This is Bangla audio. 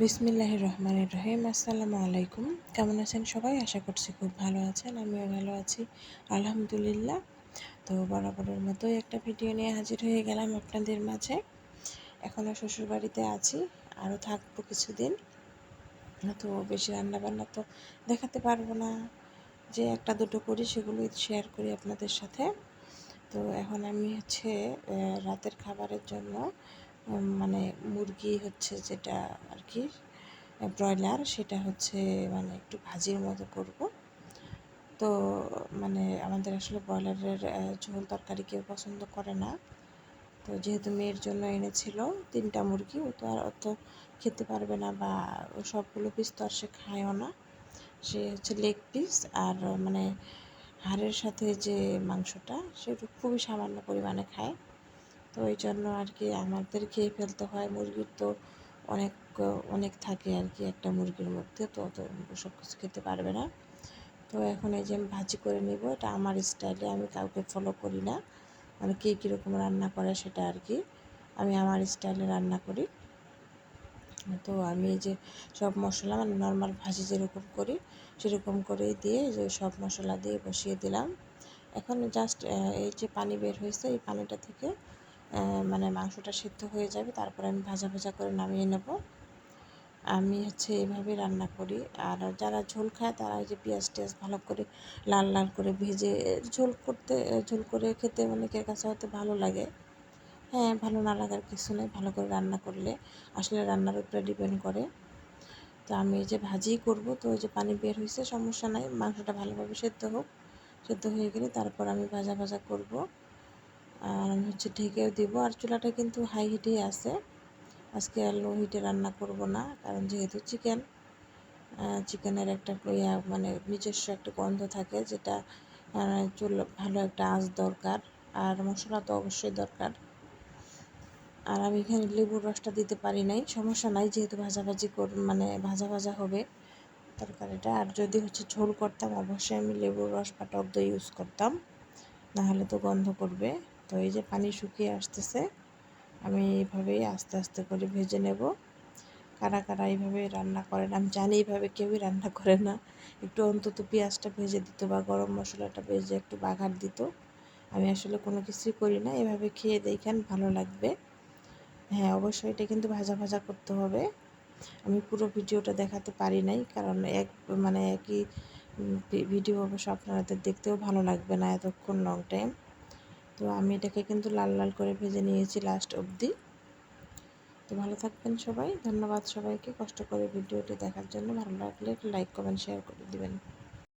বিসমিল্লাহ রহমান রহিম আসসালামু আলাইকুম। কেমন আছেন সবাই? আশা করছি খুব ভালো আছেন, আমিও ভালো আছি। আলহামদুলিল্লাহ। তো বরাবরের মতোই একটা ভিডিও নিয়ে হাজির হয়ে গেলাম আপনাদের মাঝে। এখনও শ্বশুরবাড়িতে আছি, আরও থাকব কিছুদিন। তো বেশি রান্নাবান্না তো দেখাতে পারব না। যে একটা দুটো করি সেগুলোই শেয়ার করি আপনাদের সাথে। তো এখন আমি হচ্ছে রাতের খাবারের জন্য মানে মুরগি হচ্ছে যেটা আর কি ব্রয়লার সেটা হচ্ছে মানে একটু ভাজির মতো করব। তো মানে আমাদের আসলে ব্রয়লারের ঝোল তরকারি কেউ পছন্দ করে না। তো যেহেতু মেয়ের জন্য এনেছিল তিনটা মুরগি, ও তো আর অত খেতে পারবে না বা সবগুলো পিস তো আর সে খায়ও না। সে হচ্ছে লেগ পিস আর মানে হাড়ের সাথে যে মাংসটা, সেটা খুবই সামান্য পরিমাণে খায়। তো ওই জন্য আর কি আমাদের খেয়ে ফেলতে হয়, মুরগির তো অনেক অনেক থাকে আর কি একটা মুরগির মধ্যে, তো অত সব কিছু খেতে পারবে না। তো এখন এই যে আমি ভাজি করে নিব, এটা আমার স্টাইলে, আমি কাউকে ফলো করি না। মানে কে কীরকম রান্না করে সেটা আর কি আমি আমার স্টাইলে রান্না করি। তো আমি এই যে সব মশলা মানে নর্মাল ভাজি যেরকম করি, সেরকম করে দিয়ে যে সব মশলা দিয়ে বসিয়ে দিলাম। এখন জাস্ট এই যে পানি বের হয়েছে, এই পানিটা থেকে মানে মাংসটা সিদ্ধ হয়ে যাবে, তারপরে আমি ভাজা ভাজা করে নামিয়ে নেব। আমি হচ্ছে এভাবে রান্না করি। আর যারা ঝোল খায়, তারা ওই যে পেঁয়াজ টেয়াজ ভালো করে লাল লাল করে ভেজে ঝোল করতে ঝোল করে খেতে অনেকের কাছে হয়তো ভালো লাগে। হ্যাঁ ভালো না লাগার কিছু নেই, ভালো করে রান্না করলে আসলে রান্নার উপরে ডিপেন্ড করে। তো আমি যে ভাজিই করব, তো ওই যে পানি বের হয়েছে সমস্যা নাই, মাংসটা ভালোভাবে সেদ্ধ হোক। সেদ্ধ হয়ে গেলে তারপর আমি ভাজা ভাজা করব। আর আমি হচ্ছে ঢেকেও দিব। আর চুলাটা কিন্তু হাই হিটেই আছে। আজকে আর লো হিটে রান্না করব না, কারণ যেহেতু চিকেন চিকেনের একটা ইয়া মানে নিজস্ব একটা গন্ধ থাকে যেটা চুল ভালো একটা আঁচ দরকার। আর মশলা তো অবশ্যই দরকার। আর আমি এখানে লেবুর রসটা দিতে পারি নাই, সমস্যা নাই যেহেতু ভাজাভাজি কর মানে ভাজা ভাজা হবে তরকারিটা। আর যদি হচ্ছে ঝোল করতাম, অবশ্যই আমি লেবুর রস বা টক দই ইউজ করতাম, নাহলে তো গন্ধ করবে। তো এই যে পানি শুকিয়ে আসতেছে, আমি এইভাবেই আস্তে আস্তে করে ভেজে নেব। কারা কারা এইভাবে রান্না করেন, আমি জানি এইভাবে কেউই রান্না করে না। একটু অন্তত পেঁয়াজটা ভেজে দিত বা গরম মশলাটা ভেজে একটু বাঘার দিত। আমি আসলে কোনো কিছুই করি না, এভাবে খেয়ে দেখেন ভালো লাগবে। হ্যাঁ অবশ্যই এটা কিন্তু ভাজা ভাজা করতে হবে। আমি পুরো ভিডিওটা দেখাতে পারি নাই, কারণ এক মানে একই ভিডিও অবশ্য আপনাদের দেখতেও ভালো লাগবে না এতক্ষণ লং টাইম তো আমি এটাকে কিন্তু লাল লাল করে ভেজে নিয়েছি লাস্ট অবধি। তো ভালো থাকবেন সবাই, ধন্যবাদ সবাইকে। কষ্ট করে ভিডিওটি দেখার জন্য ভালো লাগলে একটু লাইক কমেন্ট শেয়ার করে দিবেন।